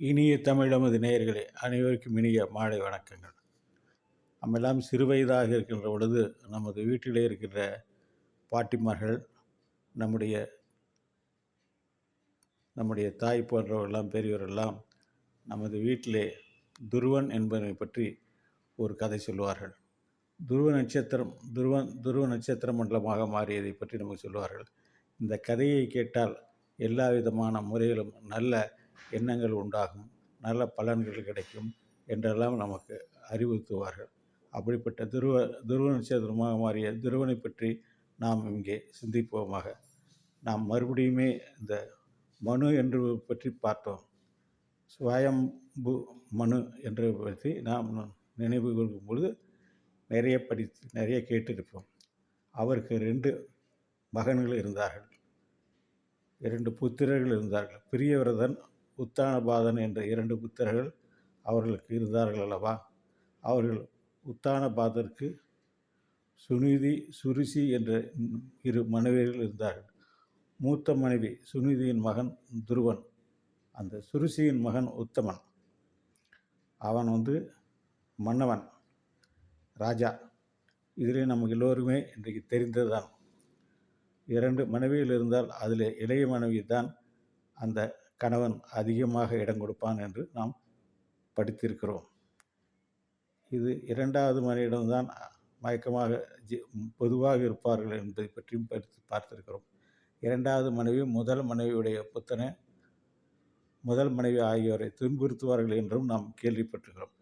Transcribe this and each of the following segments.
இனிய தமிழமது நேயர்களே அனைவருக்கும் இனிய மாலை வணக்கங்கள். நம்மெல்லாம் சிறு இருக்கின்ற பொழுது நமது வீட்டிலே இருக்கின்ற பாட்டிமார்கள் நம்முடைய நம்முடைய தாய் போன்றவரெல்லாம் பெரியவரெல்லாம் நமது வீட்டிலே துருவன் என்பதை பற்றி ஒரு கதை சொல்லுவார்கள். துருவ நட்சத்திரம் துருவன் துருவ நட்சத்திர மண்டலமாக மாறியதை பற்றி நமக்கு சொல்லுவார்கள். இந்த கதையை கேட்டால் எல்லா விதமான முறையிலும் நல்ல எண்ணங்கள் உண்டாகும் நல்ல பலன்கள் கிடைக்கும் என்றெல்லாம் நமக்கு அறிவுறுத்துவார்கள். அப்படிப்பட்ட துருவ துருவ நட்சத்திரமாக மாறிய துருவனை பற்றி நாம் இங்கே சிந்திப்போமாக. நாம் மறுபடியுமே இந்த மனு என்று பற்றி பார்த்தோம். ஸ்வயம்பு மனு என்று பற்றி நாம் நினைவு கொள்ளும் பொழுது நிறைய படித்து நிறைய கேட்டிருப்போம். அவருக்கு ரெண்டு மகன்கள் இருந்தார்கள். இரண்டு புத்திரர்கள் இருந்தார்கள். பிரியவிரதன் உத்தானபாதன் என்ற இரண்டு புத்தர்கள் அவர்களுக்கு இருந்தார்கள் அல்லவா? அவர்கள் உத்தானபாதருக்கு சுனிதி சுருசி என்ற இரு மனைவியர்கள் இருந்தார்கள். மூத்த மனைவி சுனிதியின் மகன் துருவன் அந்த சுருசியின் மகன் உத்தமன். அவன் வந்து மன்னவன் ராஜா. இதிலே நமக்கு எல்லோருமே இன்றைக்கு தெரிந்ததுதான். இரண்டு மனைவிகள் இருந்தால் அதில் இளைய மனைவி தான் அந்த கணவன் அதிகமாக இடம் கொடுப்பான் என்று நாம் படித்திருக்கிறோம். இது இரண்டாவது மனைவிடம்தான் மயக்கமாக ஜி பொதுவாக இருப்பார்கள் என்பதை பற்றியும் படித்து பார்த்திருக்கிறோம். இரண்டாவது மனைவி முதல் மனைவியுடைய புத்தனை முதல் மனைவி ஆகியோரை துன்புறுத்துவார்கள் என்றும் நாம் கேள்விப்பட்டிருக்கிறோம்.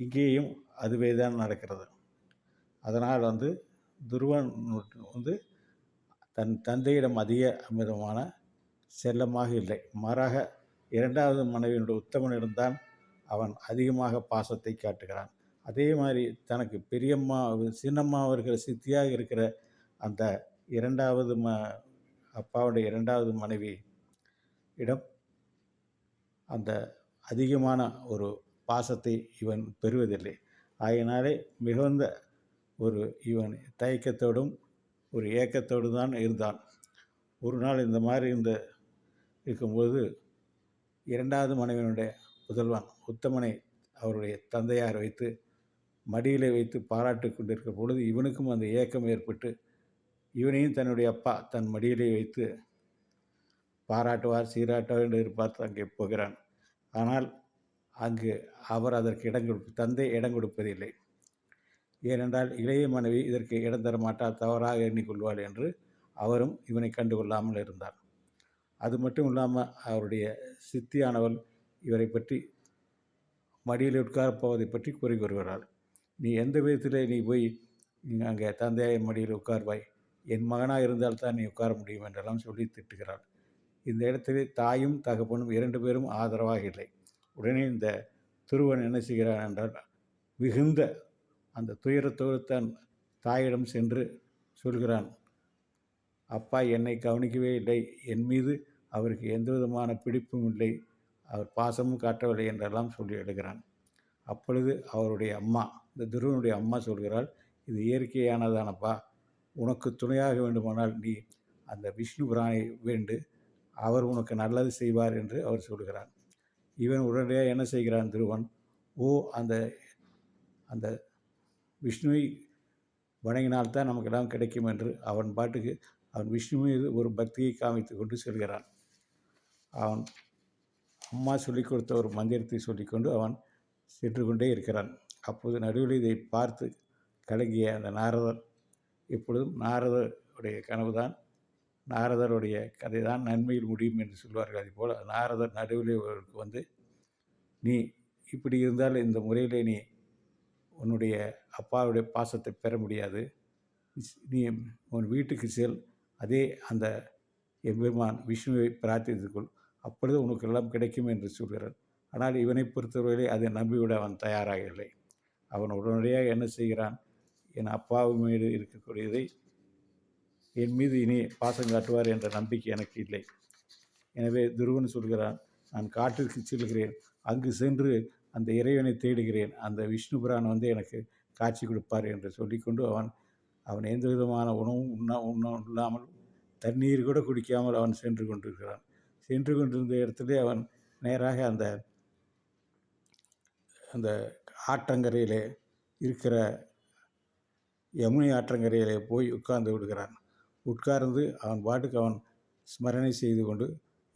இங்கேயும் அதுவே தான் நடக்கிறது. அதனால் வந்து துருவன் வந்து தன் தந்தையிடம் அதிக அமிதமான செல்லமாக இல்லை. மாறாக இரண்டாவது மனைவியினுடைய உத்தமனிடம்தான் அவன் அதிகமாக பாசத்தை காட்டுகிறான். அதே மாதிரி தனக்கு பெரியம்மா சின்னம்மா அவர்கள் சித்தியாக இருக்கிற அந்த இரண்டாவது ம அப்பாவுடைய இரண்டாவது மனைவி இடம் அந்த அதிகமான ஒரு பாசத்தை இவன் பெறுவதில்லை. ஆகையினாலே மிகுந்த ஒரு இவன் தயக்கத்தோடும் ஒரு ஏக்கத்தோடு தான் இருந்தான். ஒரு நாள் இந்த மாதிரி இந்த இருக்கும்பொழுது இரண்டாவது மனைவியினுடைய புதல்வன் உத்தமனை அவருடைய தந்தையார் வைத்து மடியிலே வைத்து பாராட்டு கொண்டிருக்கிற பொழுது இவனுக்கும் அந்த ஏக்கம் ஏற்பட்டு இவனையும் தன்னுடைய அப்பா தன் மடியிலே வைத்து பாராட்டுவார் சீராட்டுவார் என்று எதிர்பார்த்து அங்கே போகிறான். ஆனால் அங்கு அவர் அதற்கு இடம் கொடு தந்தை இடம் கொடுப்பதில்லை. ஏனென்றால் இளைய மனைவி இதற்கு இடம் தர மாட்டார் தவறாக எண்ணிக்கொள்வாள் என்று அவரும் இவனை கண்டுகொள்ளாமல் இருந்தார் அது மட்டும் இல்லாமல் அவருடைய சித்தியானவள் இவரை பற்றி மடியில் உட்காரப் போவதை பற்றி கூறி வருகிறார் நீ எந்த விதத்தில் நீ போய் அங்கே தந்தையை மடியில் உட்கார்வாய்? என் மகனாக இருந்தால் தான் நீ உட்கார முடியும் என்றெல்லாம் சொல்லி திட்டுகிறாள். இந்த இடத்திலே தாயும் தகப்பனும் இரண்டு பேரும் ஆதரவாக இல்லை. உடனே இந்த துருவன் என்ன செய்கிறான் என்றால் மிகுந்த அந்த துயரத்தோடு தன் தாயிடம் சென்று சொல்கிறான். அப்பா என்னை கவனிக்கவே இல்லை. என் மீது அவருக்கு எந்த விதமான பிடிப்பும் இல்லை. அவர் பாசமும் காட்டவில்லை என்றெல்லாம் சொல்லி எழுகிறான். அப்பொழுது அவருடைய அம்மா இந்த துருவனுடைய அம்மா சொல்கிறாள் இது இயற்கையானதானப்பா. உனக்கு துணையாக வேண்டுமானால் நீ அந்த விஷ்ணு புராணை வேண்டு. அவர் உனக்கு நல்லது செய்வார் என்று அவர் சொல்கிறார். இவன் உடனடியாக என்ன செய்கிறான் திருவன்? ஓ அந்த அந்த விஷ்ணுவை வணங்கினால்தான் நமக்கெல்லாம் கிடைக்கும் என்று அவன் பாட்டுக்கு அவன் விஷ்ணு மீது ஒரு பக்தியை காமித்து கொண்டு செல்கிறான். அவன் அம்மா சொல்லிக் கொடுத்த ஒரு மந்திரத்தை சொல்லிக்கொண்டு அவன் சென்று கொண்டே இருக்கிறான். அப்போது நடுவில் இதை பார்த்து கலங்கிய அந்த நாரதர் இப்பொழுதும் நாரதருடைய கனவுதான் நாரதருடைய கதை தான் நன்மையில் முடியும் என்று சொல்வார்கள். அதுபோல் நாரதர் நடுவில் வந்து நீ இப்படி இருந்தால் இந்த முறையில் நீ உன்னுடைய அப்பாவுடைய பாசத்தை பெற முடியாது. நீ உன் வீட்டுக்கு செல் அதே அந்த எம்பெருமான் விஷ்ணுவை பிரார்த்தித்துக்கொள் அப்பொழுது உனக்கு எல்லாம் கிடைக்கும் என்று சொல்கிறான் ஆனால் இவனை பொறுத்தவரையிலே அதை நம்பிவிட அவன் தயாராக இல்லை அவன் உடனடியாக என்ன செய்கிறான்? என் அப்பாவு மீது இருக்கக்கூடியதை என் மீது இனி பாசம் காட்டுவார் என்ற நம்பிக்கை எனக்கு இல்லை. எனவே துருவன் சொல்கிறான் நான் காட்டிற்கு செல்கிறேன் அங்கு சென்று அந்த இறைவனை தேடுகிறேன். அந்த விஷ்ணு புரான் வந்து எனக்கு காட்சி கொடுப்பார் என்று சொல்லிக்கொண்டு அவன் அவன் எந்த விதமான உணவும் உண்ண உண்ண இல்லாமல் தண்ணீர் கூட குடிக்காமல் அவன் சென்று கொண்டிருக்கிறான். சென்று கொண்டிருந்த இடத்துல அவன் நேராக அந்த அந்த ஆற்றங்கரையிலே இருக்கிற யமுனை ஆற்றங்கரையிலே போய் உட்கார்ந்து விடுகிறான். உட்கார்ந்து அவன் பாட்டுக்கு அவன் ஸ்மரணை செய்து கொண்டு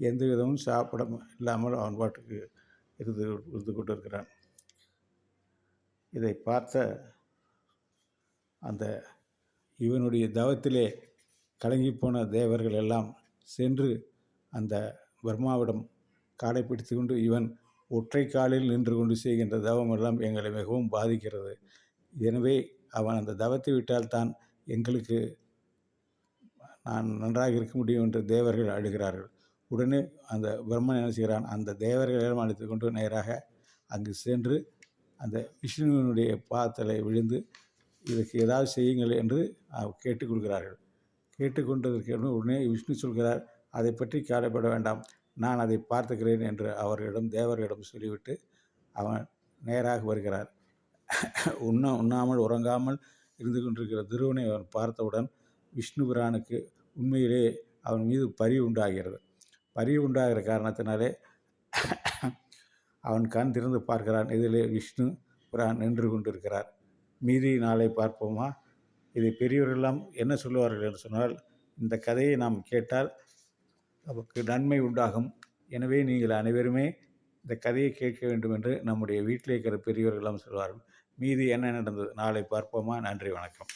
எந்த விதமும் சாப்பிட இல்லாமல் அவன் பாட்டுக்கு இருந்து இருந்து கொண்டு இருக்கிறான் இதை பார்த்த அந்த இவனுடைய தவத்திலே கலங்கிப்போன தேவர்கள் எல்லாம் சென்று அந்த பர்மாவிடம் காலை பிடித்து கொண்டு இவன் ஒற்றை காலில் நின்று கொண்டு செய்கின்ற தவம் எல்லாம் எங்களை மிகவும் பாதிக்கிறது. எனவே அவன் அந்த தவத்தை விட்டால் தான் எங்களுக்கு நான் நன்றாக இருக்க முடியும் என்று தேவர்கள் அழுகிறார்கள். உடனே அந்த பிரம்மன் என்ன செய்கிறான்? அந்த தேவர்கள் எல்லாம் அழைத்து கொண்டு நேராக அங்கு சென்று அந்த விஷ்ணுவினுடைய பாதத்தில் விழுந்து இதுக்கு ஏதாவது செய்யுங்கள் என்று கேட்டுக்கொள்கிறார்கள். கேட்டுக்கொண்டதற்கு உடனே விஷ்ணு சொல்கிறார் அதை பற்றி கவலைப்பட வேண்டாம். நான் அதை பார்த்துக்கிறேன் என்று அவர்களிடம் தேவர்களிடம் சொல்லிவிட்டு அவன் நேராக வருகிறார். உண்ண உண்ணாமல் உறங்காமல் இருந்து கொண்டிருக்கிற துருவனை அவன் பார்த்தவுடன் விஷ்ணு பிரானுக்கு உண்மையிலே அவன் மீது பரி உண்டாகிறது. பரி உண்டாகிற காரணத்தினாலே அவன் கண் திறந்து பார்க்கிறான். இதிலே விஷ்ணு பிரான் நின்று கொண்டிருக்கிறார். மீதி நாளை பார்ப்போமா? இதை பெரியவர்களெல்லாம் என்ன சொல்லுவார்கள் என்று சொன்னால் இந்த கதையை நாம் கேட்டால் நமக்கு நன்மை உண்டாகும். எனவே நீங்கள் அனைவருமே இந்த கதையை கேட்க வேண்டும் என்று நம்முடைய வீட்டில் இருக்கிற பெரியவர்களெல்லாம் சொல்வார்கள். மீதி என்ன நடந்தது? நாளை பார்ப்போமா? நன்றி வணக்கம்.